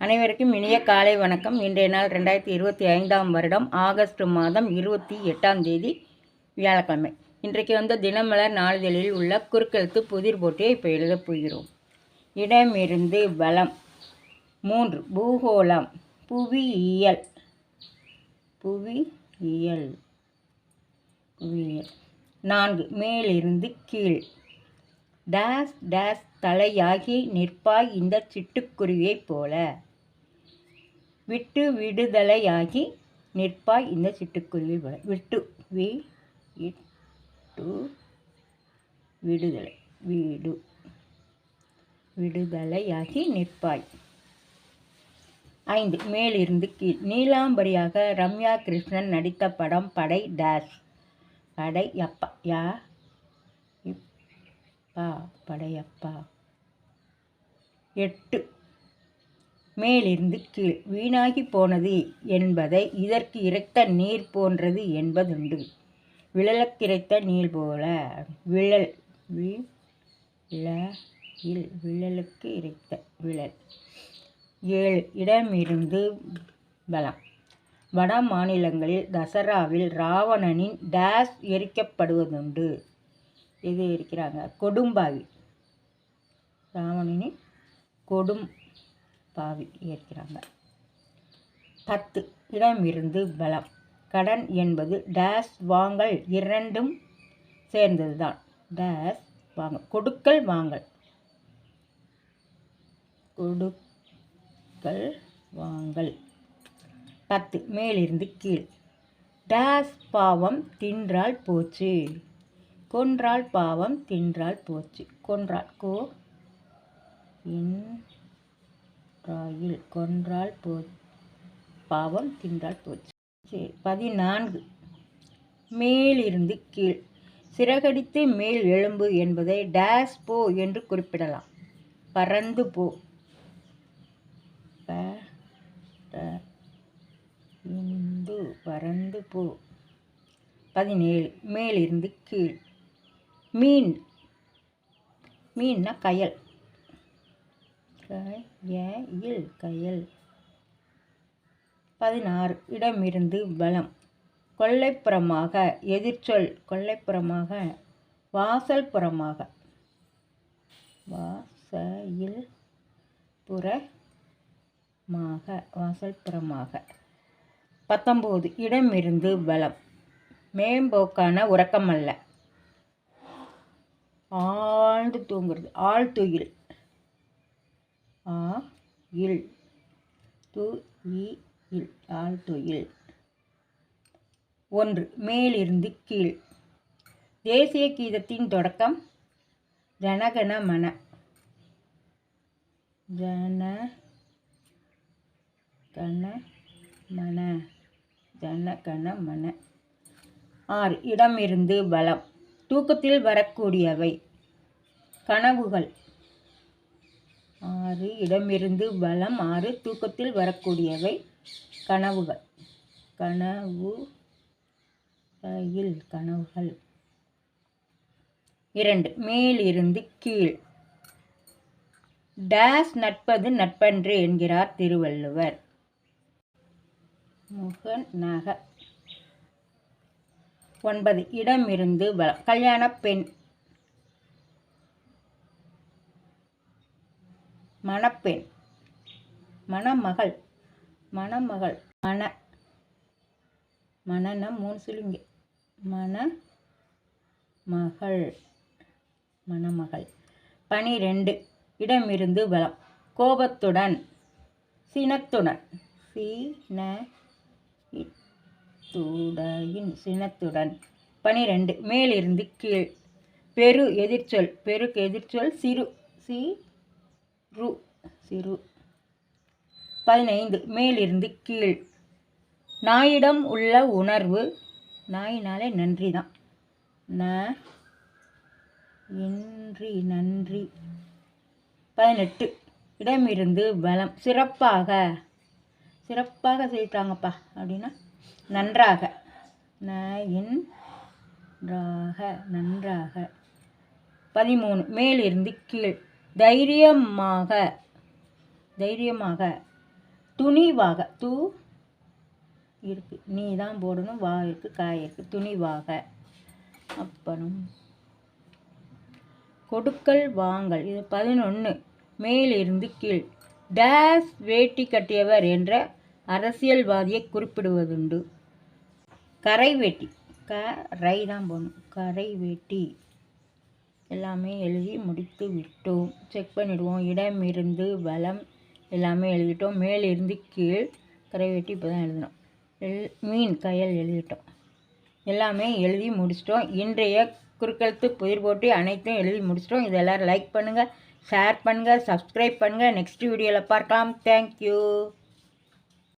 அனைவருக்கும் இனிய காலை வணக்கம். இன்றைய நாள் ரெண்டாயிரத்தி இருபத்தி ஐந்தாம் வருடம் ஆகஸ்ட் மாதம் இருபத்தி எட்டாம் தேதி வியாழக்கிழமை. இன்றைக்கு வந்த தினமலர் நாளிதழில் உள்ள குறுக்கெழுத்து புதிர் போட்டியை இப்போ எழுதப் போகிறோம். இடமிருந்து பலம் மூன்று பூகோளம். புவியியல். புவியியல். புவியியல். நான்கு மேலிருந்து கீழ். டேஸ் டேஸ் தலையாகி நிற்பாய் இந்த சிட்டுக்குருவியைப் போல. விட்டு விடுதலையாகி நிற்பாய் இந்த சிட்டுக்குருவி விட்டு வி இட்டு விடுதலை வீடு விடுதலையாகி நிற்பாய். ஐந்து மேலிருந்து கீழ் நீலாம்பரியாக ரம்யா கிருஷ்ணன் நடித்த படம் படை டேஷ் படை அப்பா யா இப்பா படையப்பா. எட்டு மேலிருந்து கீழ் வீணாகி போனது என்பதை இதற்கு இறைத்த நீர் போன்றது என்பதுண்டு. விழலுக்கிறைத்த நீர் போல விழல் வி இல் விழலுக்கு இறைத்த விழல். ஏழு இடமிருந்து பலம் வட மாநிலங்களில் தசராவில் ராவணனின் டேஸ் எரிக்கப்படுவதுண்டு. எது இருக்கிறாங்க கொடும்பாவி ராவணனின் கொடும் பாவி ஏற்கிறாங்க. பத்து. இடமிருந்து பலம். கடன் என்பது டேஸ் வாங்கல் இரண்டும் சேர்ந்தது தான் டேஸ் வாங்க கொடுக்கல் வாங்கல். கொடுக்கல் வாங்கல். பத்து. மேலிருந்து கீழ். டேஸ் பாவம் தின்றால் போச்சு. கொன்றால் பாவம் தின்றால் போச்சு. கொன்றால் கோ இன் இன்றாயில் கொன்றால் போ பாவம் தின்றால் போச்சு. சரி பதினான்கு. மேலிருந்து கீழ். சிறகடித்து மேல் எழும்பு என்பதை டேஸ் போ என்று குறிப்பிடலாம். பறந்து போ. இந்து பறந்து போ. பதினேழு. மேலிருந்து கீழ். மீன். மீன்னா கயல். கயல் கயல். பதினாறு இடமிருந்து பலம் கொள்ளைப்புறமாக எதிர்ச்சொல் கொல்லைப்புறமாக வாசல் புறமாக வாசையில் புறமாக வாசல் புறமாக பத்தொம்போது இடமிருந்து பலம் மேம்போக்கான உறக்கம் அல்ல ஆழ்ந்து தூங்குறது ஆழ்துயில். ஆ இல். து இ இல். ஆழ்துயில் ஒன்று மேலிருந்து கீழ். தேசிய கீதத்தின் தொடக்கம். ஜனகண மன. ஜன கண மன. ஜனகண மன. ஆறு இடமிருந்து பலம். தூக்கத்தில் வரக்கூடியவை. கனவுகள். ஆறு இடமிருந்து பலம் ஆறு தூக்கத்தில் வரக்கூடியவை கனவுகள். கனவு கனவுகள். இரண்டு மேலிருந்து கீழ். டேஸ் நட்பது நட்பன்று என்கிறார் திருவள்ளுவர். முகன் நக. ஒன்பது இடமிருந்து பலம் கல்யாண பெண். மணப்பெண். மணமகள். மணமகள். மண. மணன்னா மூணு சொல்லுங்க மண மகள் மணமகள். பனிரெண்டு. இடமிருந்து பலம் கோபத்துடன். சினத்துடன். சீன துடையின் சினத்துடன். பனிரெண்டு. மேலிருந்து கீழ். பெரு எதிர்ச்சொல். பெருக்கு எதிர்ச்சொல். சிறு. சி. ரு சிறு. பதினைந்து மேலிருந்து கீழ். நாயிடம் உள்ள உணர்வு நாயினாலே நன்றி தான். ந இன்றி நன்றி. பதினெட்டு இடமிருந்து பலம் சிறப்பாக சிறப்பாக செய்தாங்கப்பா அப்படின்னா நன்றாக. ந நன்றாக நன்றாக. பதிமூணு மேலிருந்து கீழ். தைரியமாக தைரியமாக துணிவாக தூ இருக்கு. நீ தான் போடணும் வா இருக்கு காய் இருக்குது துணிவாக. அப்புறம் கொடுக்கல் வாங்கல். இது பதினொன்று மேலிருந்து கீழ். டேஸ் வேட்டி கட்டியவர் என்ற அரசியல்வாதியை குறிப்பிடுவதுண்டு. கரை வேட்டி. க ரை தான் போகணும் கரை வேட்டி. எல்லாமே எழுதி முடித்து விட்டோம். செக் பண்ணிடுவோம். இடம் இருந்து வளம் எல்லாமே எழுதிட்டோம். மேலிருந்து கீழ் கரை வெட்டி இப்போ தான் எழுதணும் எல் மீன் கயல் எழுதிட்டோம். எல்லாமே எழுதி முடிச்சிட்டோம். இன்றைய குறுக்கெழுத்து புதிர் போட்டி அனைத்தும் எழுதி முடிச்சிட்டோம். இதெல்லாம் லைக் பண்ணுங்கள் ஷேர் பண்ணுங்கள் சப்ஸ்கிரைப் பண்ணுங்கள் நெக்ஸ்ட் வீடியோவில் பார்க்கலாம். தேங்க்யூ